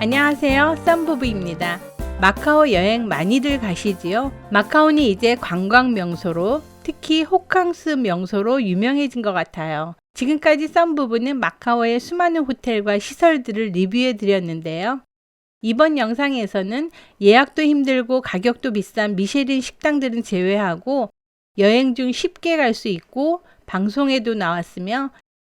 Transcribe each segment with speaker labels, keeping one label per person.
Speaker 1: 안녕하세요. 썸부부입니다. 마카오 여행 많이들 가시지요? 마카오는 이제 관광 명소로 특히 호캉스 명소로 유명해진 것 같아요. 지금까지 썸부부는 마카오의 수많은 호텔과 시설들을 리뷰해 드렸는데요. 이번 영상에서는 예약도 힘들고 가격도 비싼 미쉐린 식당들은 제외하고 여행 중 쉽게 갈 수 있고 방송에도 나왔으며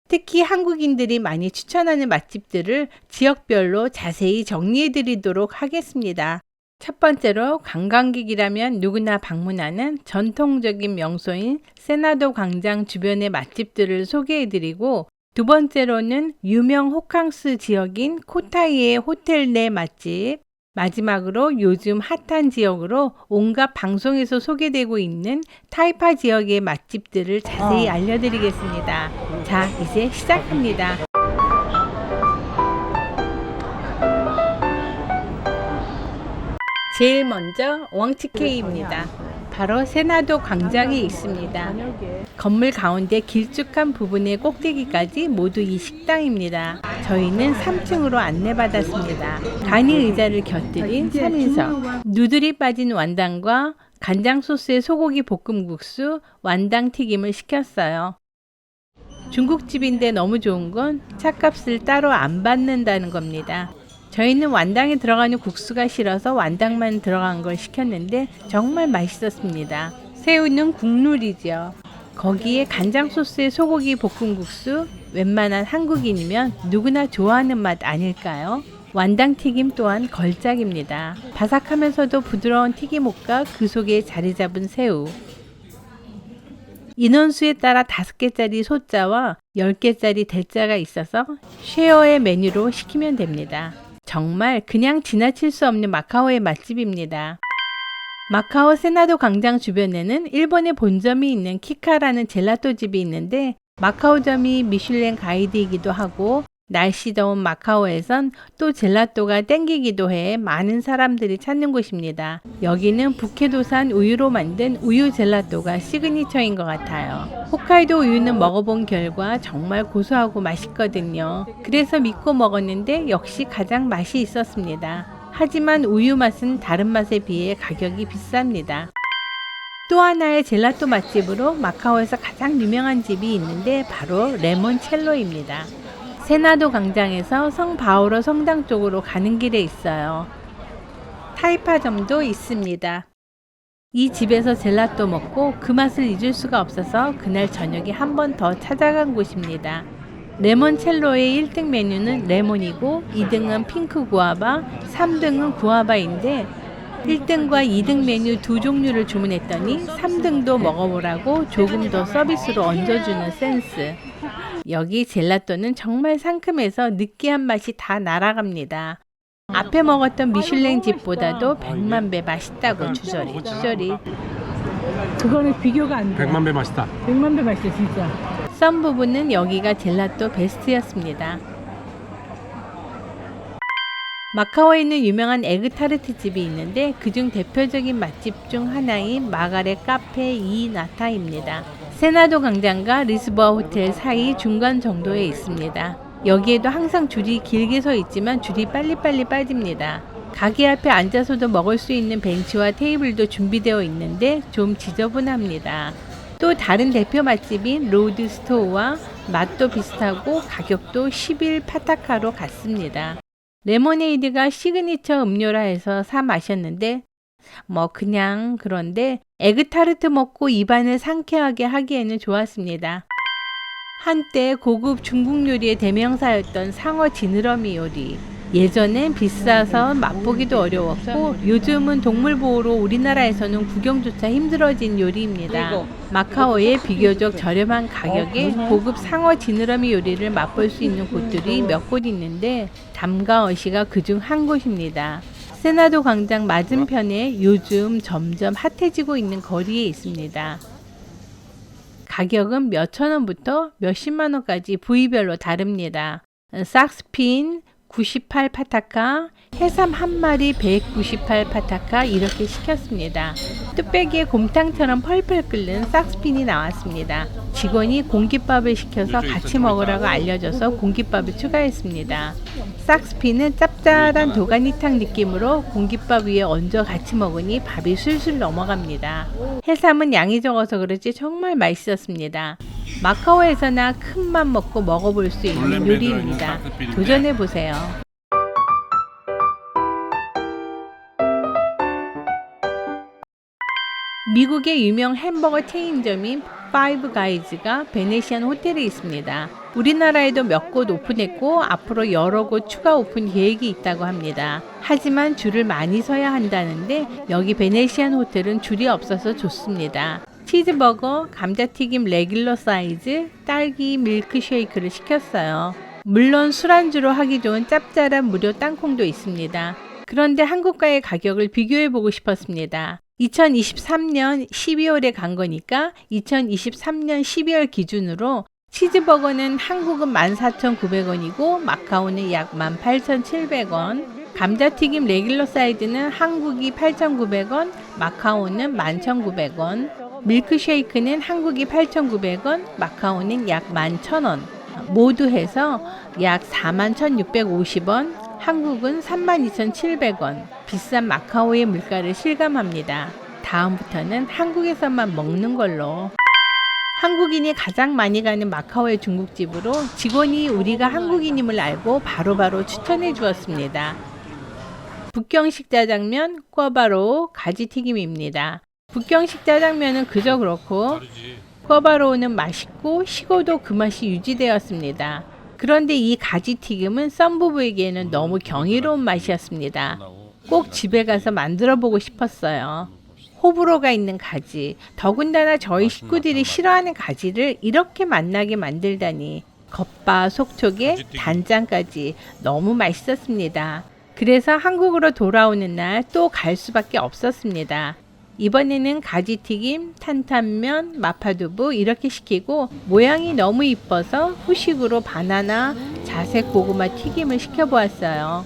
Speaker 1: 특히 한국인들이 많이 추천하는 맛집들을 지역별로 자세히 정리해 드리도록 하겠습니다. 첫 번째로 관광객이라면 누구나 방문하는 전통적인 명소인 세나도 광장 주변의 맛집들을 소개해 드리고 두 번째로는 유명 호캉스 지역인 코타이의 호텔 내 맛집 마지막으로 요즘 핫한 지역으로 온갖 방송에서 소개되고 있는 타이파 지역의 맛집들을 자세히 알려드리겠습니다. 자, 이제 시작합니다. 제일 먼저 왕치케이입니다. 바로 세나도 광장에 있습니다. 건물 가운데 길쭉한 부분의 꼭대기까지 모두 이 식당입니다. 저희는 3층으로 안내받았습니다. 간이 의자를 곁들인 3인석, 누들이 빠진 완당과 간장 소스의 소고기 볶음국수, 완당 튀김을 시켰어요. 중국집인데 너무 좋은 건 차값을 따로 안 받는다는 겁니다. 저희는 완당에 들어가는 국수가 싫어서 완당만 들어간 걸 시켰는데 정말 맛있었습니다. 새우는 국룰이죠. 거기에 간장 소스의 소고기 볶음 국수, 웬만한 한국인이면 누구나 좋아하는 맛 아닐까요? 완당 튀김 또한 걸작입니다. 바삭하면서도 부드러운 튀김옷과 그 속에 자리 잡은 새우. 인원수에 따라 5개짜리 소자와 10개짜리 대자가 있어서 쉐어의 메뉴로 시키면 됩니다. 정말 그냥 지나칠 수 없는 마카오의 맛집입니다. 마카오 세나도 광장 주변에는 일본의 본점이 있는 키카라는 젤라또 집이 있는데 마카오점이 미슐랭 가이드이기도 하고 날씨 더운 마카오에선 또 젤라또가 땡기기도 해 많은 사람들이 찾는 곳입니다. 여기는 북해도산 우유로 만든 우유 젤라또가 시그니처인 것 같아요. 홋카이도 우유는 먹어본 결과 정말 고소하고 맛있거든요. 그래서 믿고 먹었는데 역시 가장 맛이 있었습니다. 하지만 우유 맛은 다른 맛에 비해 가격이 비쌉니다. 또 하나의 젤라또 맛집으로 마카오에서 가장 유명한 집이 있는데 바로 레몬첼로입니다. 세나도 광장에서 성 바오로 성당 쪽으로 가는 길에 있어요. 타이파점도 있습니다. 이 집에서 젤라또 먹고 그 맛을 잊을 수가 없어서 그날 저녁에 한 번 더 찾아간 곳입니다. 레몬첼로의 1등 메뉴는 레몬이고 2등은 핑크 구아바, 3등은 구아바인데 1등과 2등 메뉴 두 종류를 주문했더니 3등도 먹어보라고 조금 더 서비스로 얹어주는 센스. 여기 젤라또는 정말 상큼해서 느끼한 맛이 다 날아갑니다. 앞에 먹었던 미슐랭 집보다도 100만 배 맛있다고 주저리 주저리.
Speaker 2: 그거는 비교가 안 돼.
Speaker 3: 100만 배 맛있다.
Speaker 2: 100만 배 맛있어 진짜.
Speaker 1: 썸 부분은 여기가 젤라또 베스트였습니다. 마카오에 있는 유명한 에그타르트 집이 있는데 그중 대표적인 맛집 중 하나인 마가렛 카페 이 나타입니다. 세나도 광장과 리스보아 호텔 사이 중간 정도에 있습니다. 여기에도 항상 줄이 길게 서 있지만 줄이 빨리빨리 빠집니다. 가게 앞에 앉아서도 먹을 수 있는 벤치와 테이블도 준비되어 있는데 좀 지저분합니다. 또 다른 대표 맛집인 로드 스토어와 맛도 비슷하고 가격도 10일 파타카로 같습니다. 레모네이드가 시그니처 음료라 해서 사 마셨는데 뭐 그냥 그런데 에그타르트 먹고 입안을 상쾌하게 하기에는 좋았습니다. 한때 고급 중국 요리의 대명사였던 상어 지느러미 요리. 예전엔 비싸서 맛보기도 어려웠고 요즘은 동물 보호로 우리나라에서는 구경조차 힘들어진 요리입니다. 마카오의 비교적 저렴한 가격에 고급 상어 지느러미 요리를 맛볼 수 있는 곳들이 몇 곳 있는데 담가어시가 그중 한 곳입니다. 세나도 광장 맞은편에 요즘 점점 핫해지고 있는 거리에 있습니다. 가격은 몇천 원부터 몇십만 원까지 부위별로 다릅니다. 삭스핀, 98 파타카, 해삼 한 마리 198 파타카 이렇게 시켰습니다. 뚝배기에 곰탕처럼 펄펄 끓는 싹스핀이 나왔습니다. 직원이 공깃밥을 시켜서 같이 먹으라고 알려줘서 공깃밥을 추가했습니다. 싹스핀은 짭짤한 도가니탕 느낌으로 공깃밥 위에 얹어 같이 먹으니 밥이 술술 넘어갑니다. 해삼은 양이 적어서 그렇지 정말 맛있었습니다. 마카오에서나 큰 맘 먹고 먹어볼 수 있는 요리입니다. 도전해 보세요. 미국의 유명 햄버거 체인점인 파이브 가이즈가 베네시안 호텔에 있습니다. 우리나라에도 몇 곳 오픈했고 앞으로 여러 곳 추가 오픈 계획이 있다고 합니다. 하지만 줄을 많이 서야 한다는데 여기 베네시안 호텔은 줄이 없어서 좋습니다. 치즈버거, 감자튀김 레귤러 사이즈, 딸기 밀크쉐이크를 시켰어요. 물론 술안주로 하기 좋은 짭짤한 무료 땅콩도 있습니다. 그런데 한국과의 가격을 비교해 보고 싶었습니다. 2023년 12월에 간 거니까 2023년 12월 기준으로 치즈버거는 한국은 14,900원이고 마카오는 약 18,700원, 감자튀김 레귤러 사이즈는 한국이 8,900원, 마카오는 11,900원, 밀크쉐이크는 한국이 8,900원, 마카오는 약 11,000원. 모두 해서 약 41,650원, 한국은 32,700원. 비싼 마카오의 물가를 실감합니다. 다음부터는 한국에서만 먹는 걸로. 한국인이 가장 많이 가는 마카오의 중국집으로 직원이 우리가 한국인임을 알고 바로바로 추천해 주었습니다. 북경식 짜장면 꿔바로 가지튀김입니다. 북경식 짜장면은 그저 그렇고 꿔바로우는 맛있고 식어도 그 맛이 유지되었습니다. 그런데 이 가지 튀김은 썬부부에게는 너무 경이로운 맛이었습니다. 꼭 집에 가서 만들어 보고 싶었어요. 호불호가 있는 가지, 더군다나 저희 식구들이 싫어하는 가지를 이렇게 맛나게 만들다니 겉바 속촉에 단장까지 너무 맛있었습니다. 그래서 한국으로 돌아오는 날 또 갈 수밖에 없었습니다. 이번에는 가지튀김, 탄탄면, 마파두부 이렇게 시키고 모양이 너무 이뻐서 후식으로 바나나, 자색 고구마 튀김을 시켜보았어요.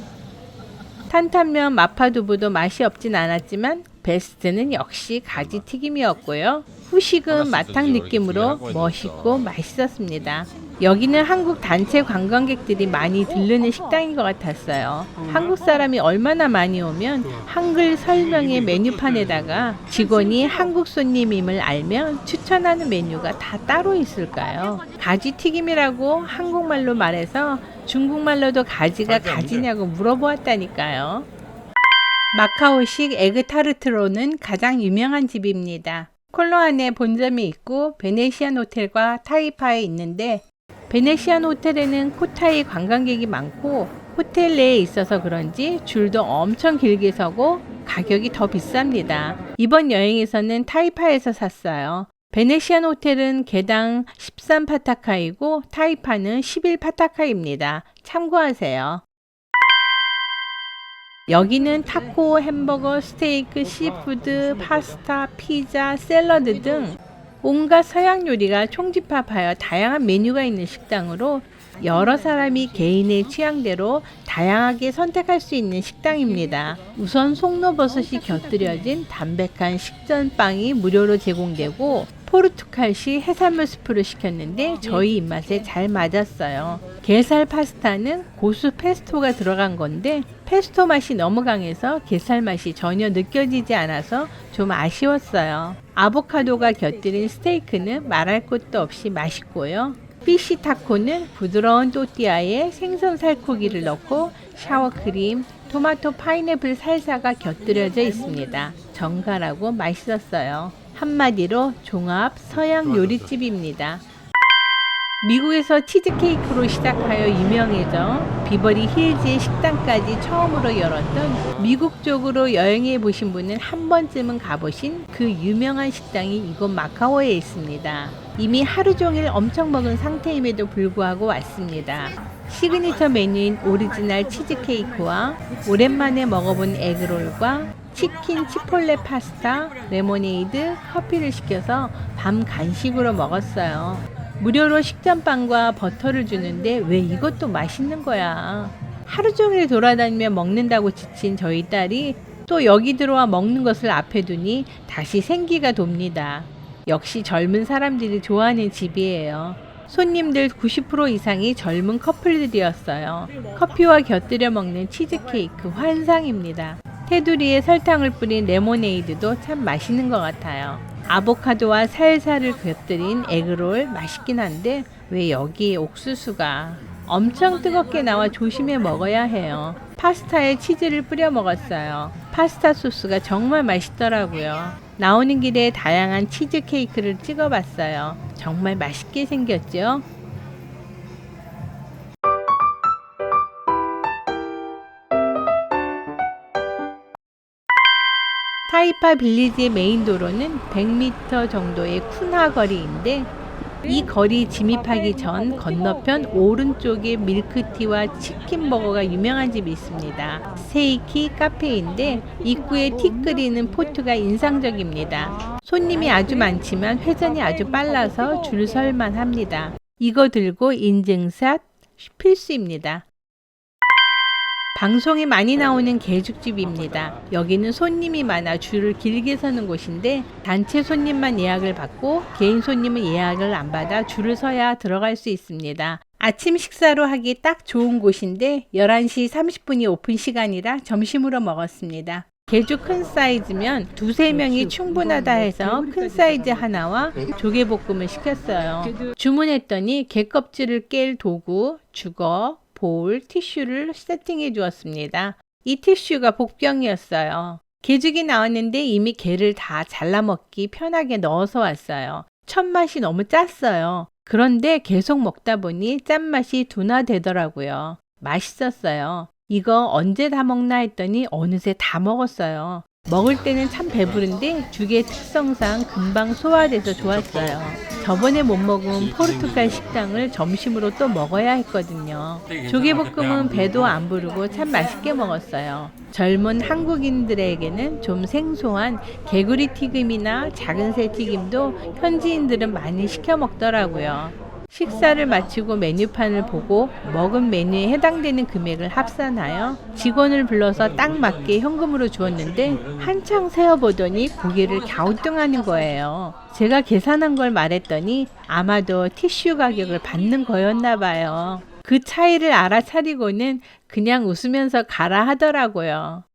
Speaker 1: 탄탄면, 마파두부도 맛이 없진 않았지만 베스트는 역시 가지튀김이었고요. 후식은 마탕 느낌으로 멋있고 맛있었습니다. 여기는 한국 단체 관광객들이 많이 들르는 식당인 것 같았어요. 한국 사람이 얼마나 많이 오면 한글 설명의 메뉴판에다가 직원이 한국 손님임을 알면 추천하는 메뉴가 다 따로 있을까요? 가지 튀김이라고 한국말로 말해서 중국말로도 가지가 가지냐고 물어보았다니까요. 마카오식 에그타르트로는 가장 유명한 집입니다. 콜로안에 본점이 있고 베네시안 호텔과 타이파에 있는데 베네시안 호텔에는 코타이 관광객이 많고 호텔 내에 있어서 그런지 줄도 엄청 길게 서고 가격이 더 비쌉니다. 이번 여행에서는 타이파에서 샀어요. 베네시안 호텔은 개당 13파타카이고 타이파는 11파타카입니다. 참고하세요. 여기는 타코, 햄버거, 스테이크, 시푸드, 파스타, 피자, 샐러드 등 온갖 서양 요리가 총집합하여 다양한 메뉴가 있는 식당으로 여러 사람이 개인의 취향대로 다양하게 선택할 수 있는 식당입니다. 우선 송로버섯이 곁들여진 담백한 식전빵이 무료로 제공되고 포르투갈식 해산물 스프를 시켰는데 저희 입맛에 잘 맞았어요. 게살 파스타는 고수 페스토가 들어간 건데 페스토 맛이 너무 강해서 게살 맛이 전혀 느껴지지 않아서 좀 아쉬웠어요. 아보카도가 곁들인 스테이크는 말할 것도 없이 맛있고요. 피시 타코는 부드러운 또띠아에 생선 살코기를 넣고 샤워 크림, 토마토 파인애플 살사가 곁들여져 있습니다. 정갈하고 맛있었어요. 한마디로 종합 서양 요리집입니다. 미국에서 치즈케이크로 시작하여 유명해져 비버리 힐즈의 식당까지 처음으로 열었던 미국 쪽으로 여행해 보신 분은 한 번쯤은 가보신 그 유명한 식당이 이곳 마카오에 있습니다. 이미 하루 종일 엄청 먹은 상태임에도 불구하고 왔습니다. 시그니처 메뉴인 오리지널 치즈케이크와 오랜만에 먹어본 에그롤과 치킨 치폴레 파스타, 레모네이드, 커피를 시켜서 밤 간식으로 먹었어요. 무료로 식전빵과 버터를 주는데 왜 이것도 맛있는 거야? 하루 종일 돌아다니며 먹는다고 지친 저희 딸이 또 여기 들어와 먹는 것을 앞에 두니 다시 생기가 돕니다. 역시 젊은 사람들이 좋아하는 집이에요. 손님들 90% 이상이 젊은 커플들이었어요. 커피와 곁들여 먹는 치즈케이크 환상입니다. 테두리에 설탕을 뿌린 레모네이드도 참 맛있는 것 같아요. 아보카도와 살살을 곁들인 에그롤 맛있긴 한데 왜 여기에 옥수수가 엄청 뜨겁게 나와 조심해 먹어야 해요. 파스타에 치즈를 뿌려 먹었어요. 파스타 소스가 정말 맛있더라고요. 나오는 길에 다양한 치즈 케이크를 찍어 봤어요. 정말 맛있게 생겼죠? 타이파 빌리지의 메인 도로는 100m 정도의 쿤하 거리인데 이 거리 진입하기 전 건너편 오른쪽에 밀크티와 치킨버거가 유명한 집이 있습니다. 세이키 카페인데 입구에 티 끓이는 포트가 인상적입니다. 손님이 아주 많지만 회전이 아주 빨라서 줄 설만 합니다. 이거 들고 인증샷 필수입니다. 방송에 많이 나오는 개죽집입니다. 여기는 손님이 많아 줄을 길게 서는 곳인데 단체 손님만 예약을 받고 개인 손님은 예약을 안 받아 줄을 서야 들어갈 수 있습니다. 아침 식사로 하기 딱 좋은 곳인데 11시 30분이 오픈 시간이라 점심으로 먹었습니다. 개죽 큰 사이즈면 두세 명이 충분하다 해서 큰 사이즈 하나와 조개볶음을 시켰어요. 주문했더니 개 껍질을 깰 도구, 주거, 볼, 티슈를 세팅해 주었습니다. 이 티슈가 복병이었어요. 개죽이 나왔는데 이미 게를 다 잘라 먹기 편하게 넣어서 왔어요. 첫 맛이 너무 짰어요. 그런데 계속 먹다 보니 짠맛이 둔화되더라고요. 맛있었어요. 이거 언제 다 먹나 했더니 어느새 다 먹었어요. 먹을 때는 참 배부른데 죽의 특성상 금방 소화돼서 좋았어요. 저번에 못 먹은 포르투갈 식당을 점심으로 또 먹어야 했거든요. 조개볶음은 배도 안 부르고 참 맛있게 먹었어요. 젊은 한국인들에게는 좀 생소한 개구리 튀김이나 작은 새 튀김도 현지인들은 많이 시켜 먹더라고요. 식사를 마치고 메뉴판을 보고 먹은 메뉴에 해당되는 금액을 합산하여 직원을 불러서 딱 맞게 현금으로 주었는데 한창 세어보더니 고개를 갸우뚱하는 거예요. 제가 계산한 걸 말했더니 아마도 티슈 가격을 받는 거였나 봐요. 그 차이를 알아차리고는 그냥 웃으면서 가라 하더라고요.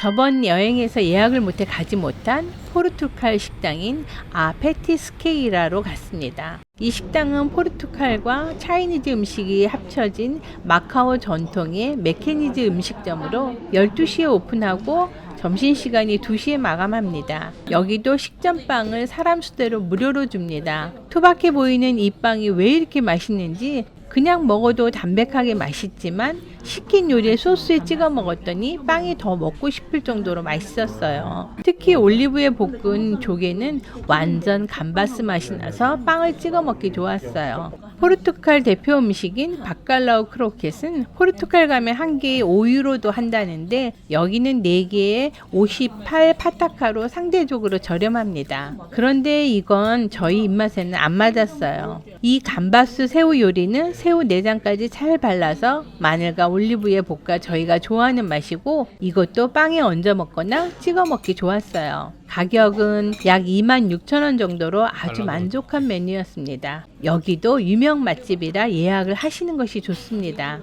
Speaker 1: 저번 여행에서 예약을 못해 가지 못한 포르투갈 식당인 아페티스케이라로 갔습니다. 이 식당은 포르투갈과 차이니즈 음식이 합쳐진 마카오 전통의 메케니즈 음식점으로 12시에 오픈하고 점심시간이 2시에 마감합니다. 여기도 식전빵을 사람 수대로 무료로 줍니다. 투박해 보이는 이 빵이 왜 이렇게 맛있는지 그냥 먹어도 담백하게 맛있지만 시킨 요리에 소스에 찍어 먹었더니 빵이 더 먹고 싶을 정도로 맛있었어요. 특히 올리브에 볶은 조개는 완전 감바스 맛이 나서 빵을 찍어 먹기 좋았어요. 포르투갈 대표 음식인 바칼라우 크로켓은 포르투갈 가면 한 개에 5유로도 한다는데 여기는 4개에 58 파타카로 상대적으로 저렴합니다. 그런데 이건 저희 입맛에는 안 맞았어요. 이 감바스 새우 요리는 새우 내장까지 잘 발라서 마늘과 올리브에 볶아 저희가 좋아하는 맛이고 이것도 빵에 얹어 먹거나 찍어 먹기 좋았어요. 가격은 약 26,000원 정도로 아주 만족한 메뉴였습니다. 여기도 유명 맛집이라 예약을 하시는 것이 좋습니다.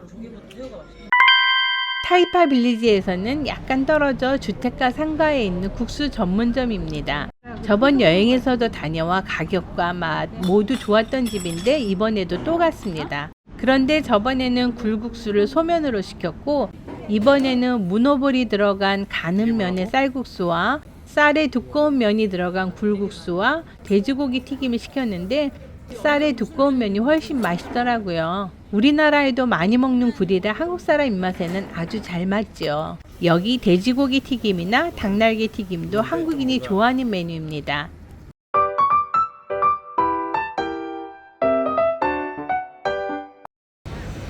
Speaker 1: 타이파 빌리지에서는 약간 떨어져 주택가 상가에 있는 국수 전문점입니다. 저번 여행에서도 다녀와 가격과 맛 모두 좋았던 집인데 이번에도 또 갔습니다. 그런데 저번에는 굴국수를 소면으로 시켰고 이번에는 문어볼이 들어간 가는 면의 쌀국수와 쌀에 두꺼운 면이 들어간 굴국수와 돼지고기 튀김을 시켰는데 쌀에 두꺼운 면이 훨씬 맛있더라고요. 우리나라에도 많이 먹는 굴이라 한국 사람 입맛에는 아주 잘 맞죠. 여기 돼지고기 튀김이나 닭날개 튀김도 한국인이 좋아하는 메뉴입니다.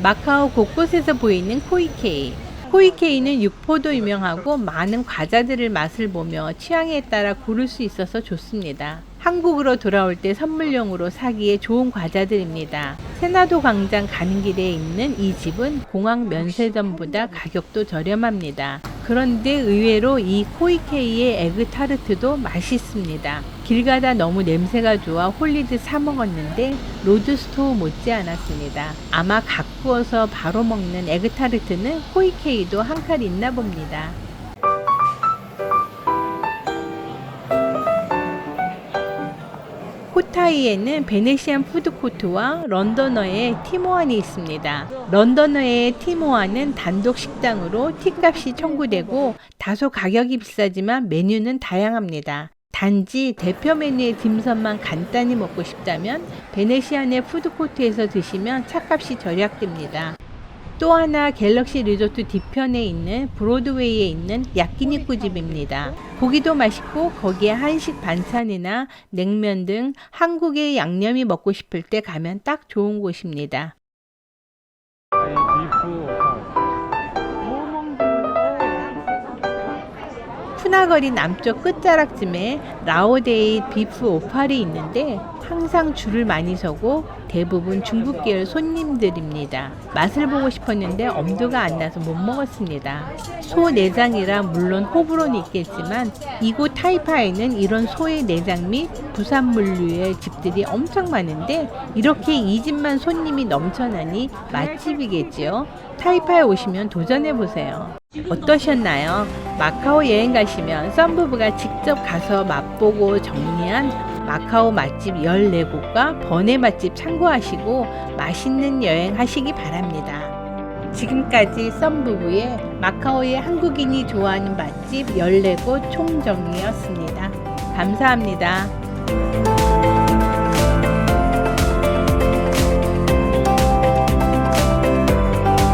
Speaker 1: 마카오 곳곳에서 보이는 코이케이. 코이케이는 육포도 유명하고 많은 과자들을 맛을 보며 취향에 따라 고를 수 있어서 좋습니다. 한국으로 돌아올 때 선물용으로 사기에 좋은 과자들입니다. 세나도 광장 가는 길에 있는 이 집은 공항 면세점보다 가격도 저렴합니다. 그런데 의외로 이 코이케이의 에그 타르트도 맛있습니다. 길 가다 너무 냄새가 좋아 홀리드 사 먹었는데 로드스토어 못지 않았습니다. 아마 가꾸어서 바로 먹는 에그 타르트는 코이케이도 한 칼 있나 봅니다. 코타이에는 베네시안 푸드코트와 런던어의 티모안이 있습니다. 런던어의 티모안은 단독 식당으로 티값이 청구되고 다소 가격이 비싸지만 메뉴는 다양합니다. 단지 대표 메뉴의 딤섬만 간단히 먹고 싶다면 베네시안의 푸드코트에서 드시면 차값이 절약됩니다. 또 하나 갤럭시 리조트 뒤편에 있는 브로드웨이에 있는 야끼니쿠 집입니다. 고기도 맛있고 거기에 한식 반찬이나 냉면 등 한국의 양념이 먹고 싶을 때 가면 딱 좋은 곳입니다. 푸나거리 남쪽 끝자락쯤에 라오데이 비프 오팔이 있는데 항상 줄을 많이 서고 대부분 중국 계열 손님들입니다. 맛을 보고 싶었는데 엄두가 안 나서 못 먹었습니다. 소 내장이라 물론 호불호는 있겠지만 이곳 타이파에는 이런 소의 내장 및 부산물류의 집들이 엄청 많은데 이렇게 이 집만 손님이 넘쳐나니 맛집이겠지요. 타이파에 오시면 도전해 보세요. 어떠셨나요? 마카오 여행 가시면 썬부부가 직접 가서 맛보고 정리한 마카오 맛집 14곳과 번외 맛집 참고하시고 맛있는 여행 하시기 바랍니다. 지금까지 썬부부의 마카오의 한국인이 좋아하는 맛집 14곳 총정리였습니다. 감사합니다.